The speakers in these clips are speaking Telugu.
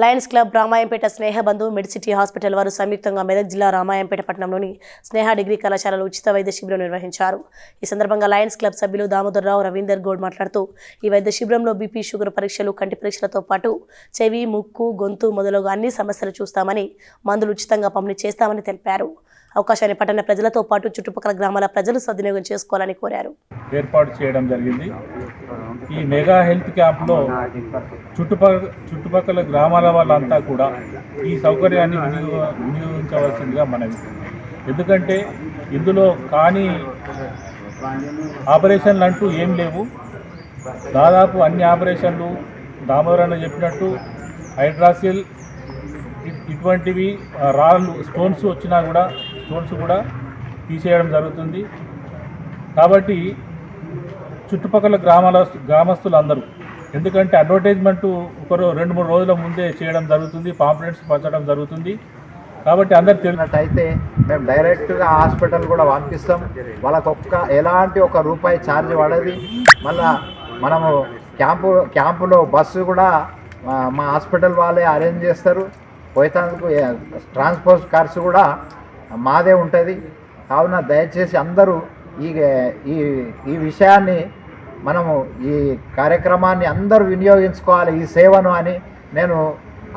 Lions Club Ramayampet Snehabandhu Medicity hospital వారు సంయుక్తంగా మెదక్ జిల్లా రామాయంపేట పట్టణంలోని స్నేహ డిగ్రీ కళాశాలలో ఉచిత వైద్య శిబిరం నిర్వహించారు. ఈ సందర్భంగా లయన్స్ క్లబ్ సభ్యులు దామోదరరావు రవీందర్ గౌడ్ మాట్లాడుతూ ఈ వైద్య శిబిరంలో బీపీ షుగర్ పరీక్షలు కంటి పరీక్షలతో పాటు చెవి ముక్కు గొంతు మొదలగు అన్ని సమస్యలు చూస్తామని మందులు ఉచితంగా పంపిణీ చేస్తామని తెలిపారు. అవకాశాన్ని పట్టణ ప్రజలతో పాటు చుట్టుపక్కల గ్రామాల ప్రజలు సద్వినియోగం చేసుకోవాలని కోరారు. ఏర్పాటు చేయడం జరిగింది. ఈ మెగా హెల్త్ క్యాంప్లో చుట్టుపక్కల చుట్టుపక్కల గ్రామాల వాళ్ళంతా కూడా ఈ సౌకర్యాన్ని వినియోగ వినియోగించవలసిందిగా మనవి. ఎందుకంటే ఇందులో కానీ ఆపరేషన్లు అంటూ ఏం లేవు. దాదాపు అన్ని ఆపరేషన్లు దామోదరన్న చెప్పినట్టు హైడ్రాసిల్ ఇటువంటివి రాళ్ళు స్టోన్స్ వచ్చినా కూడా స్టోన్స్ కూడా తీసేయడం జరుగుతుంది. కాబట్టి చుట్టుపక్కల గ్రామాల గ్రామస్తులు అందరూ ఎందుకంటే అడ్వర్టైజ్మెంట్ ఒకరు రెండు మూడు రోజుల ముందే చేయడం జరుగుతుంది పాంప్లెట్స్ పంచడం జరుగుతుంది. కాబట్టి అందరు తెలిసినట్టయితే మేము డైరెక్ట్గా హాస్పిటల్ కూడా పంపిస్తాం. వాళ్ళకు ఒక్క ఎలాంటి ఒక రూపాయి ఛార్జ్ పడేది. మళ్ళా మనము క్యాంపు క్యాంపులో బస్సు కూడా మా హాస్పిటల్ వాళ్ళే అరేంజ్ చేస్తారు. పోయేందుకు ట్రాన్స్పోర్ట్ ఖర్చు కూడా మాదే ఉంటుంది. కావున దయచేసి అందరూ ఈ ఈ ఈ విషయాన్ని మనము ఈ కార్యక్రమాన్ని అందరూ వినియోగించుకోవాలి ఈ సేవను అని నేను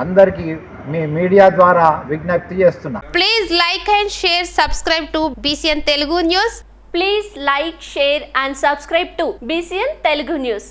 అందరికీ మీ మీడియా ద్వారా విజ్ఞప్తి చేస్తున్నా. Please like and share subscribe to BCN Telugu news please like share and subscribe to BCN Telugu news